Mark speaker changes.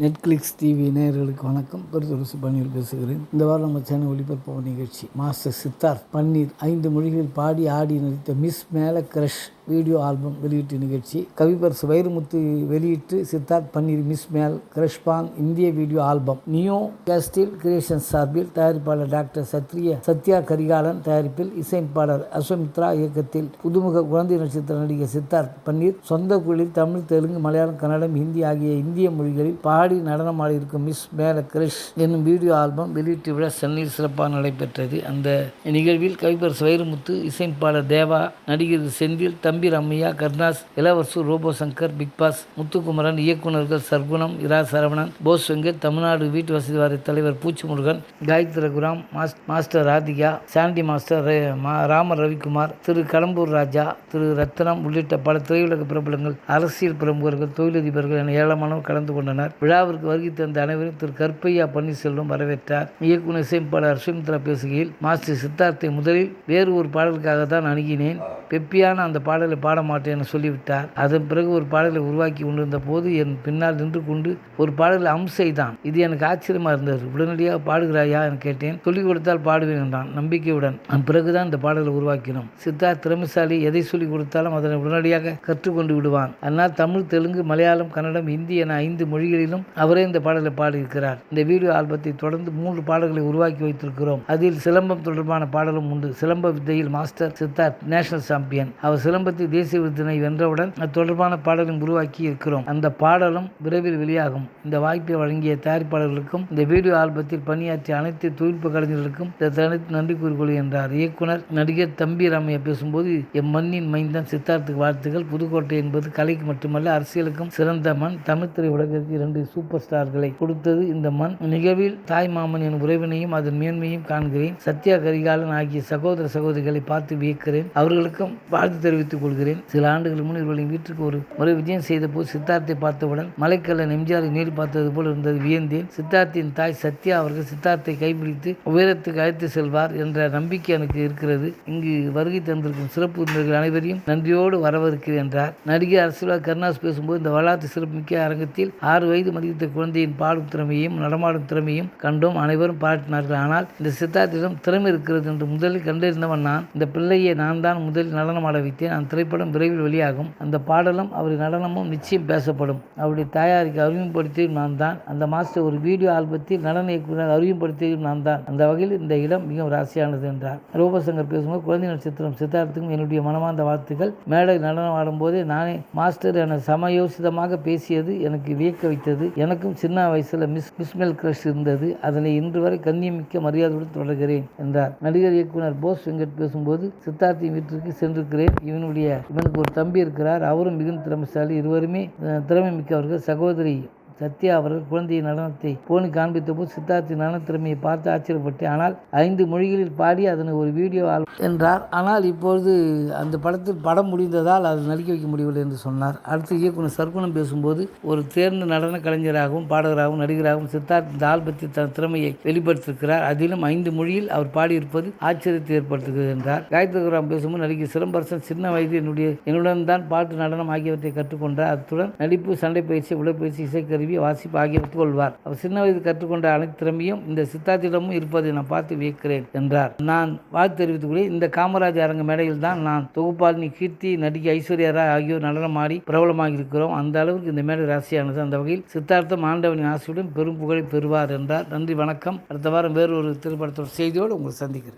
Speaker 1: Netflix TV நேயர்களுக்கு வணக்கம். பெருதுரசு பன்னீர் பேசுகிறேன். இந்த வாரம் நம்ம சேனல் ஒளிபரப்பு நிகழ்ச்சி. மாஸ்டர் சித்தார்த் பன்னீர் ஐந்து மொழிகளில் பாடி ஆடி நடித்த மிஸ் மேல கிரஷ் வீடியோ ஆல்பம் வெளியீட்டு நிகழ்ச்சி. கவிபரசு வைரமுத்து வெளியிட்டு சித்தார்த் பன்னீர் மிஸ் மேல் கிரஷ்பாங் இந்திய video album. Neo castle creation சார்பில் தயாரிப்பாளர் டாக்டர் சத்ரிய சத்யா கரிகாலன் தயாரிப்பில் இசையமைப்பாளர் அஸ்வமித்ரா இயக்கத்தில் புதுமுக குழந்தை நட்சத்திர நடிகர் சித்தார்த் பன்னீர் சொந்த குழியில் தமிழ் தெலுங்கு மலையாளம் கன்னடம் ஹிந்தி ஆகிய இந்திய மொழிகளில் பாடி நடனமாடி இருக்கும் மிஸ் மேல கிரிஷ் என்னும் வீடியோ ஆல்பம் வெளியீட்டு விழா சென்னையில் சிறப்பாக நடைபெற்றது. அந்த நிகழ்வில் கவிபரசு வைரமுத்து இசையமைப்பாளர் தேவா நடிகர் செந்தில் தம்பி Ramaiah Karunas Ilavarasu Robo Shankar Bigg Boss Muthukumaran இயக்குநர்கள் சர்க்குணம் இரா சரவணன் போஸ் வெங்கட் தமிழ்நாடு வீட்டு வசதி வாரிய தலைவர் Poochi Murugan Gayathri Raghuram mass master Radhika Sandy master ரே- மா- ராம ரவிக்குமார் திரு கடம்பூர் ராஜா திரு ரத்னம் உள்ளிட்ட பல திரையுலக பிரபலங்கள் அரசியல் பிரமுகர்கள் தொழிலதிபர்கள் என ஏராளமானோர் கலந்து கொண்டனர். விழாவிற்கு வருகை தந்த அனைவரும் திரு கற்பையா பன்னீர்செல்வம் வரவேற்றார். இயக்குனர் இசையமைப்பாளர் சுமித்ரா பேசுகையில் மாஸ்டர் சித்தார்த்தை முதலில் வேறு ஒரு பாடலுக்காக தான் அணுகினேன். பெப்பியான அந்த பாடல் பாட மாட்டேன் என சொல்லிவிட்டார். அதன் பிறகு ஒரு பாடலை உருவாக்கி கொண்டிருந்த போது என் பின்னால் நின்று கொண்டு ஒரு பாடல் அம்சை தான் இது எனக்கு ஆச்சரியமா இருந்தது. உடனடியாக பாடுகிறாயா? என கேட்டேன். சொல்லிக் கொடுத்தால் பாடுவேன் என்றான் நம்பிக்கையுடன். அதன் பிறகுதான் இந்த பாடலை உருவாக்கினோம். சித்தார்த் திறமைசாலி எதை சொல்லிக் கொடுத்தாலும் அதனை உடனடியாக கற்றுக்கொண்டு விடுவான். அதனால் தமிழ் தெலுங்கு மலையாளம் கன்னடம் ஹிந்தி என ஐந்து மொழிகளிலும் அவரே இந்த பாடலை பாடியிருக்கிறார். இந்த வீடியோ ஆல்பத்தை தொடர்ந்து மூன்று பாடல்களை உருவாக்கி வைத்திருக்கிறோம். அதில் சிலம்பம் தொடர்பான பாடலும் உண்டு. சிலம்ப வித்தையில் மாஸ்டர் சித்தார்த் நேஷனல் சாம்பியன். அவர் சிலம்பத்தில் தேசிய விருதினை வென்றவுடன் அது தொடர்பான பாடலும் உருவாக்கி இருக்கிறோம். அந்த பாடலும் விரைவில் வெளியாகும். இந்த வாய்ப்பை வழங்கிய தயாரிப்பாளர்களுக்கும் இந்த வீடியோ ஆல்பத்தில் பணியாற்றிய அனைத்து தொழில்நுட்ப கலைஞர்களுக்கும் இந்த நன்றி கூறிக்கொள்கின்றார் இயக்குனர் நடிகர் தம்பி ராமையா பேசும்போது எம் மண்ணின் மைந்தன் சித்தார்த்துக்கு வாழ்த்துக்கள் புதுக்கோட்டை என்பது கலைக்கு மட்டுமல்ல அரசியலுக்கும் சிறந்த மண். தமிழ் திரையுலகிற்கு இரண்டு சூப்பர் ஸ்டார்களை கொடுத்தது இந்த மண். நிகழ்வில் தாய் மாமன் என் உறவினையும் அதன் மேன்மையும் காண்கிறேன். சத்யா கரிகாலன் ஆகிய சகோதர சகோதரிகளை பார்த்து வியக்கிறேன். அவர்களுக்கும் வாழ்த்து கொள்கிறேன். சில ஆண்டுகள் முன் இவர்களின் வீட்டுக்கு ஒரு முறை விஜயம் செய்த போது சித்தார்த்தை பார்த்தவுடன் மலைக்கல்லன் எம்ஜிஆரை நேரில் பார்த்தது போல் இருந்தது வியந்தேன். சித்தார்த்தின் தாய் சத்யா அவர்கள் சித்தார்த்தை கைப்பிடித்து உயரத்துக்கு அழைத்து செல்வார் என்ற நம்பிக்கை எனக்கு இருக்கிறது. இங்கு வருகை தந்திருக்கும் சிறப்பு விருந்தினர்கள் அனைவரையும் நன்றியோடு வரவிருக்கிறேன் என்றார். நடிகை அரசியலா கருணாஸ் பேசும்போது இந்த வரலாற்று சிறப்புமிக்க அரங்கத்தில் ஆறு வயது மதித்த குழந்தையின் பாடும் திறமையும் நடமாடும் திறமையும் கண்டோம். அனைவரும் பாராட்டினார்கள். ஆனால் இந்த சித்தார்த்திடம் திறமை இருக்கிறது என்று முதலில் கண்டறிந்தவன் நான். இந்த பிள்ளையை நான் தான் முதலில் நடனமாட வைத்தேன். திரைப்படம் விரைவில் வெளியாகும். அந்த பாடலும் அவருடைய நடனமும் நிச்சயம் பேசப்படும். அவருடைய தாயாருக்கு அறிமுகப்படுத்தியதும் நான் தான். அந்த மாஸ்டர் ஒரு வீடியோ ஆல்பத்தில் நடன இயக்குனர் அறிமுகப்படுத்தியும் நான் தான். அந்த வகையில் இந்த இடம் மிகவும் ராசியானது என்றார். ரோபசங்கர் பேசும்போது குழந்தை நட்சத்திரம் சித்தார்த்துக்கும் என்னுடைய மனமார்ந்த வாழ்த்துக்கள். மேடை நடனம் ஆடும்போது நானே மாஸ்டர் என சமயோசிதமாக பேசியது எனக்கு வியக்க வைத்தது. எனக்கும் சின்ன வயசுல மிஸ் மிஸ்மெல் கிரஷ் இருந்தது. அதனை இன்று வரை கண்ணியமிக்க மரியாதையுடன் தொடர்கிறேன் என்றார். நடிகர் இயக்குனர் போஸ் வெங்கட் பேசும்போது சித்தார்த்தின் வீட்டிற்கு சென்றிருக்கிறேன். இவனுடைய இவனுக்கு ஒரு தம்பி இருக்கிறார். அவரும் மிகுந்த திறமைசாலி. இருவருமே திறமை மிக்கவர்கள். சகோதரி சத்யா அவர்கள் குழந்தையின் நடனத்தை போனி காண்பித்த போது சித்தார்த்தின் நடன திறமையை பார்த்து ஆச்சரியப்பட்டேன். ஆனால் ஐந்து மொழிகளில் பாடி அதனை ஒரு வீடியோ ஆல் என்றார். ஆனால் இப்பொழுது அந்த படத்தில் படம் முடிந்ததால் அது நடிக்க வைக்க முடியவில்லை என்று சொன்னார். அடுத்து இயக்குனர் சர்க்குணம் பேசும்போது ஒரு தேர்ந்த நடன கலைஞராகவும் பாடகராகவும் நடிகராகவும் சித்தார்த் இந்த தன் திறமையை வெளிப்படுத்தியிருக்கிறார். அதிலும் ஐந்து மொழியில் அவர் பாடியிருப்பது ஆச்சரியத்தை ஏற்படுத்துகிறது என்றார். காயத்ரிராம் பேசும்போது நடிகர் சிலம்பரசன் சின்ன வயது என்னுடைய என்னுடன் தான் பாட்டு நடனம் ஆகியவற்றை கற்றுக்கொண்டார். அத்துடன் நடிப்பு சண்டை பயிற்சி உடற்பயிற்சி இசைக்கருவி வாசிப்பு ஆகியவற்றை கொள்வார் அவர் சின்ன வயது கற்றுக்கொண்ட அனைத்து திறமையும் இந்த சித்தார்த்திடமும் இருப்பதை நான் பார்த்து வியக்கிறேன் என்றார். நான் வாழ்த்து தெரிவித்துக்கூடிய இந்த காமராஜ் அரங்க மேடையில் தான் நான் தொகுப்பாளினி கீர்த்தி நடிகை ஐஸ்வர்யா ராய் ஆகியோர் நடனமாடி பிரபலமாக இருக்கிறோம். அந்த அளவுக்கு இந்த மேடை ராசியானது. அந்த வகையில் சித்தார்த்தம் ஆண்டவனின் ஆசையுடன் பெரும் புகழை பெறுவார் என்றார். நன்றி வணக்கம். அடுத்த வாரம் வேறு ஒரு திரைப்படத்தோட செய்தியோடு உங்களை சந்திக்கிறேன்.